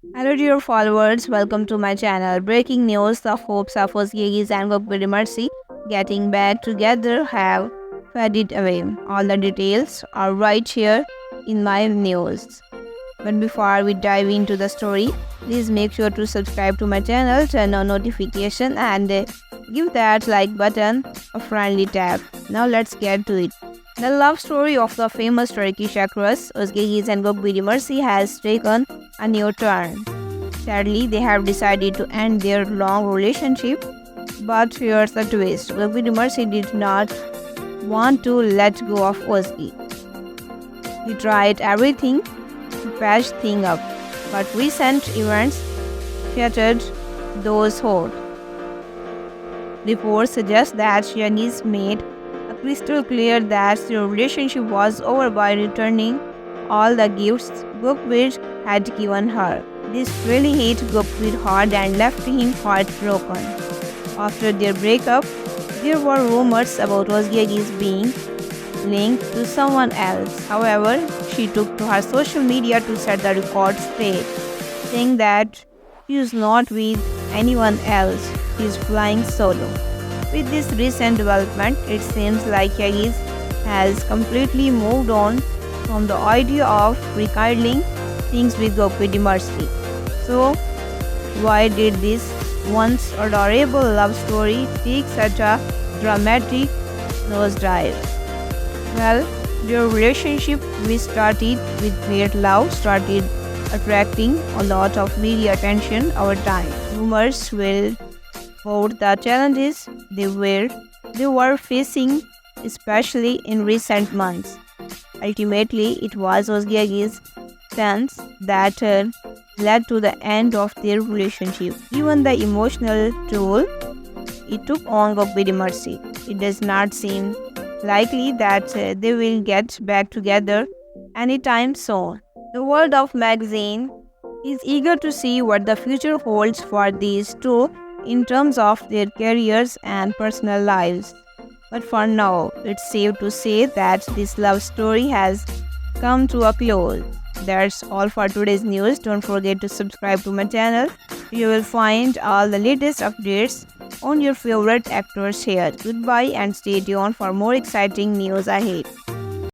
Hello dear followers, welcome to my channel. Breaking news of Hope Safos Yegis and Gokbiri Mercy getting back together have faded away. All the details are right here in my news. But before we dive into the story, please make sure to subscribe to my channel, turn on notification and give that like button a friendly tap. Now let's get to it. The love story of the famous Turkish actress Özge and Gokbiri Mercy has taken a new turn. Sadly, they have decided to end their long relationship, but here's the twist. Gokbiri Mercy did not want to let go of Özge. He tried everything to patch things up, but recent events shattered those hopes. Reports suggest that Shanice made crystal clear that their relationship was over by returning all the gifts Gokbir had given her. This really hit Gokbir hard and left him heartbroken. After their breakup, there were rumors about Ozgiagis being linked to someone else. However, she took to her social media to set the record straight, saying that she is not with anyone else, she is flying solo. With this recent development, it seems like Yagis has completely moved on from the idea of rekindling things with Gokpedi Mercy. So, why did this once adorable love story take such a dramatic nosedive? Well, their relationship we started with great love started attracting a lot of media attention over time. Rumors will about the challenges they were they were facing, especially in recent months. Ultimately, it was Ozgiagi's stance that uh, led to the end of their relationship. Given the emotional toll it took on Gokbiri Mercy, it does not seem likely that uh, they will get back together anytime soon. The World of Magazine is eager to see what the future holds for these two in terms of their careers and personal lives. But for now, it's safe to say that this love story has come to a close. That's all for today's news. Don't forget to subscribe to my channel. You will find all the latest updates on your favorite actors here. Goodbye and stay tuned for more exciting news ahead.